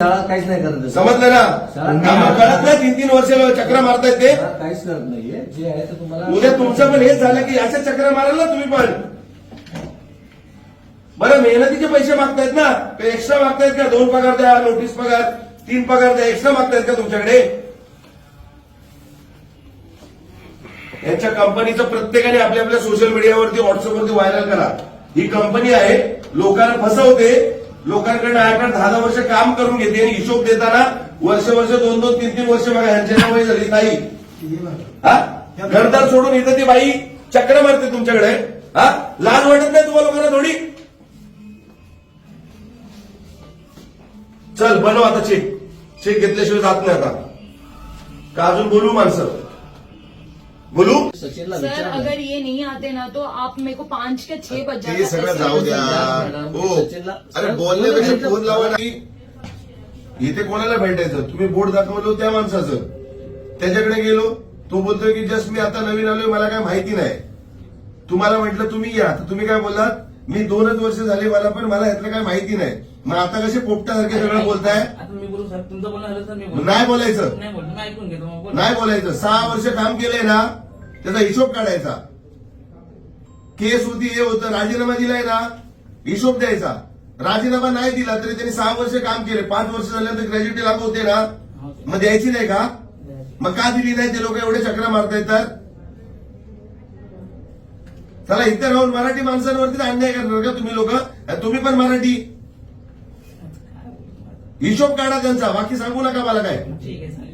शाळा काहीच नाही करत. समजलं ना? आम्हाला कळत नाही तीन तीन वर्ष चक्र मारतायत ते. शाळा काहीच करत नाहीये. जे आहे ते तुम्हाला उद्या तुमचं पण हेच झालं की अशा चक्र माराल ना तुम्ही पण. बरं मेहनतीचे पैसे मागतायत ना? ते एक्स्ट्रा मागतायत का? दोन पगार द्या नोटीस पगार तीन पगार द्या एक्स्ट्रा मागतायत का तुमच्याकडे? यांच्या कंपनीचं प्रत्येकाने आपल्या आपल्या सोशल मीडियावरती व्हॉट्सअपवरती व्हायरल करा. ही कंपनी आहे लोकांना फसवते लोकांकडे आयकर दहा दहा वर्ष काम करून घेते आणि हिशोब देताना वर्ष वर्ष दोन दोन तीन तीन वर्ष बघा ह्यांच्या वय झाली. नाही हा? घरदार सोडून इथं ती बाई चक्र मारते तुमच्याकडे. हा? लाज वाटत नाही तुम्हाला लोकांना थोडी? चल बनव आता चेक चेक घेतल्याशिवाय जात नाही आता. का अजून बोलू माणसं? बोलू? सर अगर ये नहीं आते ना तो आप मेरे को पाँच के छह बज ते जाता सगळं पैसे जाऊ द्या। मॅडम, हो सचिनला- अरे बोलण्यापेक्षा फोन लावा ना इथे कोणाला भेटायचं? तुम्ही बोर्ड दाखवलं त्या माणसाचं. त्याच्याकडे गेलो तो बोलतोय की जस्ट मी आता नवीन आलोय मला काय माहिती नाही. तुम्हाला म्हटलं तुम्ही या. तर तुम्ही काय बोललात? मी दोनच वर्ष झाले मला पण मला यातलं काय माहिती नाही. मग आता कसे पोपटासारखे सगळं बोलताय? आता मी बोलू साहेब तुमचं बोलणं झालं तर मी बोलू. नाही बोलायचं. नाही बोलतो मी ऐकून घेतो मग बोला. नाही बोलायचं. सहा वर्ष काम केलंय ना त्याचा हिशोब काढायचा. केस होती हे होतं. राजीनामा दिलाय ना हिशोब द्यायचा. राजीनामा नाही दिला तरी त्यांनी सहा वर्ष काम केले. पाच वर्ष झाल्यानंतर ग्रॅज्युटी लागू होते ना. मग द्यायची नाही का? मग का दिली नाही? ते लोक एवढे चक्र मारतायत तर. चला इतर राहून मराठी माणसांवरतीच अन्याय करणार का तुम्ही लोक? तुम्ही पण मराठी. हिशोब काढा त्यांचा. बाकी सांगू नका मला काय. ठीक आहे